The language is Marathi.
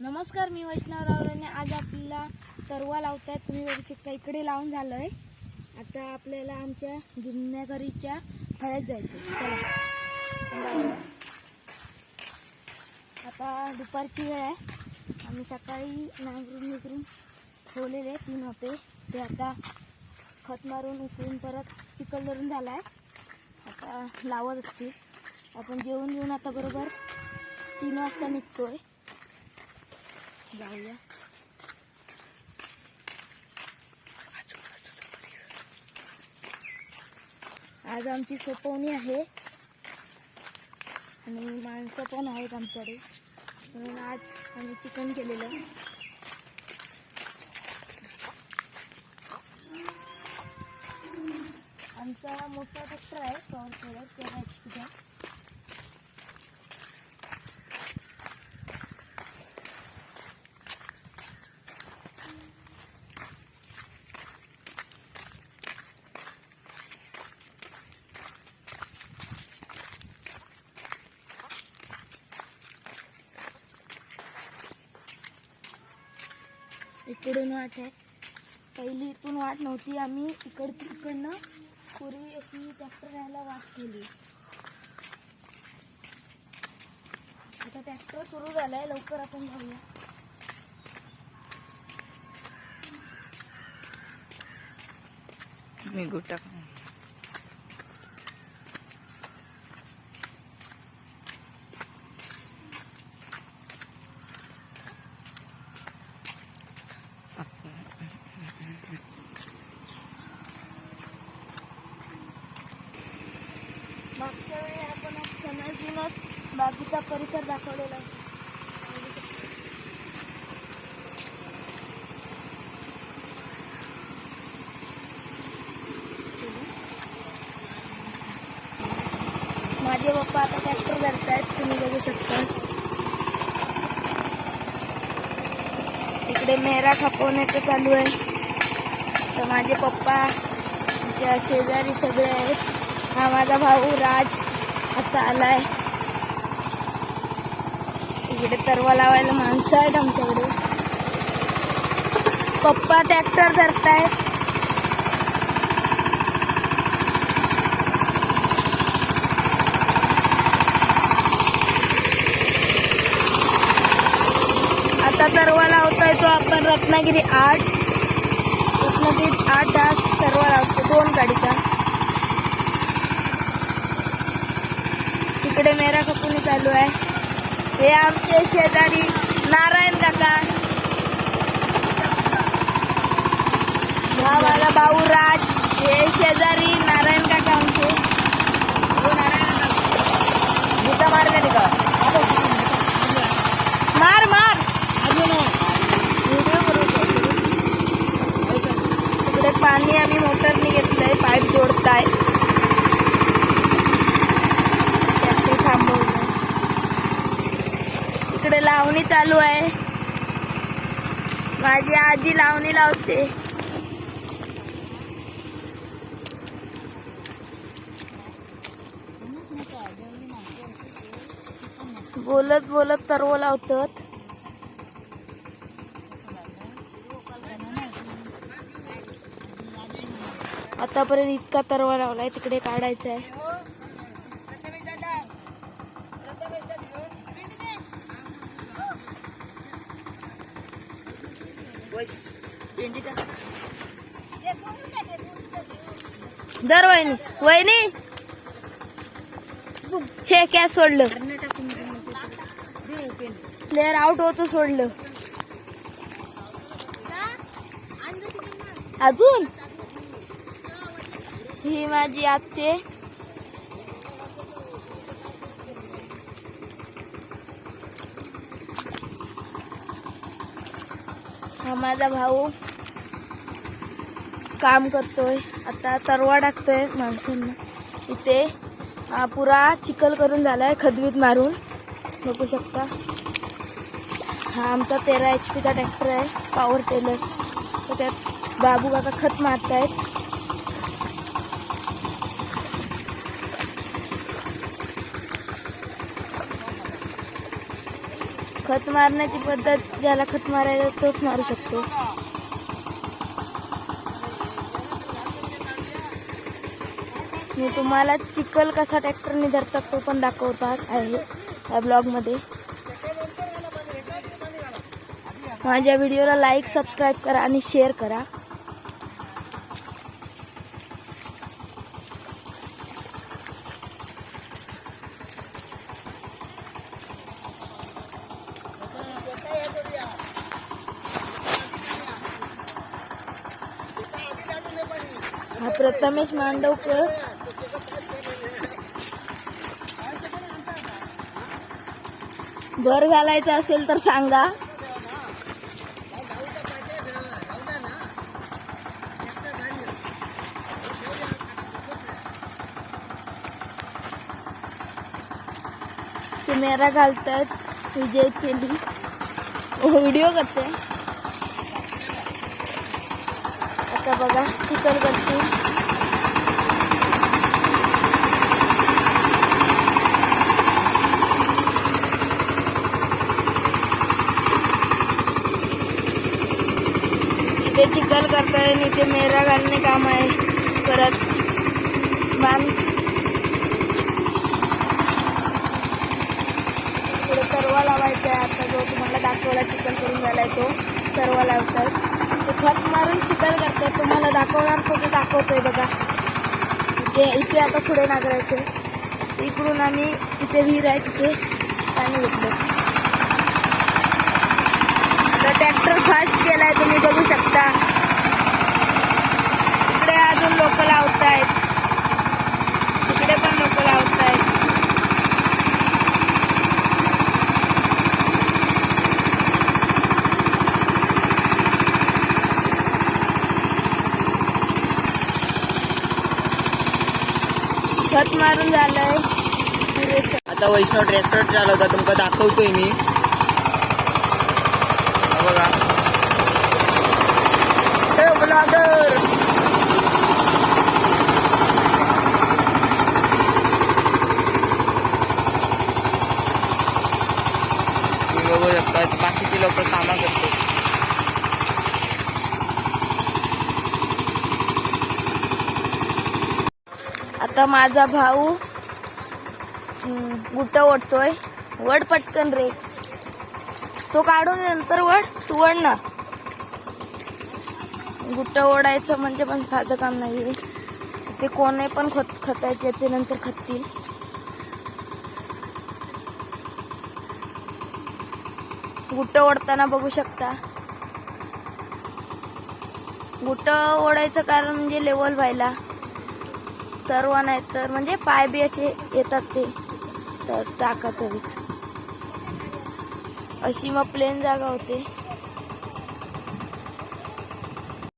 नमस्कार मी वैष्णव रावळेने आज आपल्याला तरवा लावतायत. तुम्ही बघू शकता इकडे लावून झालंय. आता आपल्याला आमच्या जुन्या घरीच्या फळ्यात जायचं चला. आता दुपारची वेळ आहे. आम्ही सकाळी नांगरून निकरून ठेवलेले तीन होते ते आता खत मारून उकळून परत चिखल धरून झाला आहे आता लावत असतील. आपण जेवून घेऊन आता बरोबर तीन वाजता निघतोय. जाऊया. आज आमची सोपवणी आहे. आणि माणसं पण आहेत आमच्याकडे. म्हणून आज आम्ही चिकन केलेलं. आमचा मोठा ट्रॅक्टर आहे पॉवर टिलर तेरा एच पीचा इकडून वाट आहे. पहिली इथून वाट नव्हती. आम्ही इकड इकडनं पूर्वी अशी ट्रॅक्टर यायला वाट केली. आता ट्रॅक्टर सुरू झालाय. लवकर आपण जाऊया. मी गुटा मागच्या वेळी आपण समजूनच बागीचा परिसर दाखवलेला आहे. माझे पप्पा आता ट्रॅक्टर धरतायत तुम्ही बघू शकता. इकडे मेहरा खपवण्याचं चालू आहे. तर माझे पप्पा आमच्या शेजारी सगळे आहेत. हा माझा भाऊ राज आता आहे इकडे तरवा लावायला माणसं आहेत आमच्याकडे. पप्पा ट्रॅक्टर धरतायत. आता तरवा लावतोय तो आपण रत्नागिरी आठ. रत्नागिरी आठ तास तरवा लावतो दोन गाडीचा. तिकडे मेरा कपुनी चालू आहे? हे आमचे शेजारी नारायण काका. हा भाऊ राज हे शेजारी नारायण काका आमचे गीता मारले का मार मार व्हिडिओ करू तिकडे पाणी आम्ही मोटरने घेतलंय पाईप जोडताय ट्रॅक्टर थांबवलं इकडे लावणी चालू आहे. माझी आजी लावणी लावते. बोलत बोलत तरव लावतात. आतापर्यंत इतका तरवा लावलाय तिकडे काढायचा आहे दर वहिनी वहिनी. छे कॅस सोडलं. प्लेअर आउट होतो सोडलं. अजून? ही माझी आत्ते. माझा भाऊ काम करतोय. आता तरवा टाकतोय माणसांना. इथे पुरा चिखल करून झालाय खदवीत मारून. बघू शकता. हा आमचा तेरा एच पीचा ट्रॅक्टर आहे पॉवर टेलर तर त्यात बाबू काका खत मारतायत. आहेत खत मारण्याची पद्धत ज्याला खत मारायला तोच मारू शकतो. मी तुम्हाला चिखल कसा ट्रॅक्टरने धरतात तो पण दाखवतात आहे या ब्लॉगमध्ये माझ्या व्हिडिओला लाईक सबस्क्राईब करा आणि शेअर करा. हा प्रथमेश मांडवकर. भर घालायचं असेल तर सांगा. कॅमेरा घालतात विजय चेली. हो, व्हिडिओ करते. आता बघा चिकन करते इथे चिकन करताय आणि इथे मेरा घालणे काम आहे. परत बांध. सर्व लावायचा आहे आता जो तुम्हाला दाखवला चिकन करून झालाय तो सर्व लावतात. खत मारून चिकल करते तुम्हाला दाखवणार तो दाखवतोय बघा. इथे इथे आता पुढे नागरायचं इकडून आम्ही तिथे विहीर आहे तिथे पाणी घेतलं आता ट्रॅक्टर फास्ट केलाय तुम्ही बघू शकता इकडे अजून लोक लावतायत इकडे पण लोक लावतायत खत मारून झालंय. आता वैष्णव ट्रॅक्टर चालवता तुमका दाखवतोय मी. बघा. ब्लॉगर. बघू शकता बाकीचे लोक कामा करतात. आता माझा भाऊ गुट्ट ओढतोय. वड पटकन रे. तो काढून नंतर वड तू वड ना. गुट्ट ओढायचं म्हणजे पण साधं काम नाही ते कोणे पण खत खतायचे ते नंतर खततील. गुट्ट ओढताना बघू शकता. गुट्ट ओढायचं कारण म्हणजे लेवल व्हायला. सर्व नाही तर म्हणजे पाय बी असे येतात ते. तर टाकाचं अशी मग प्लेन जागा होते.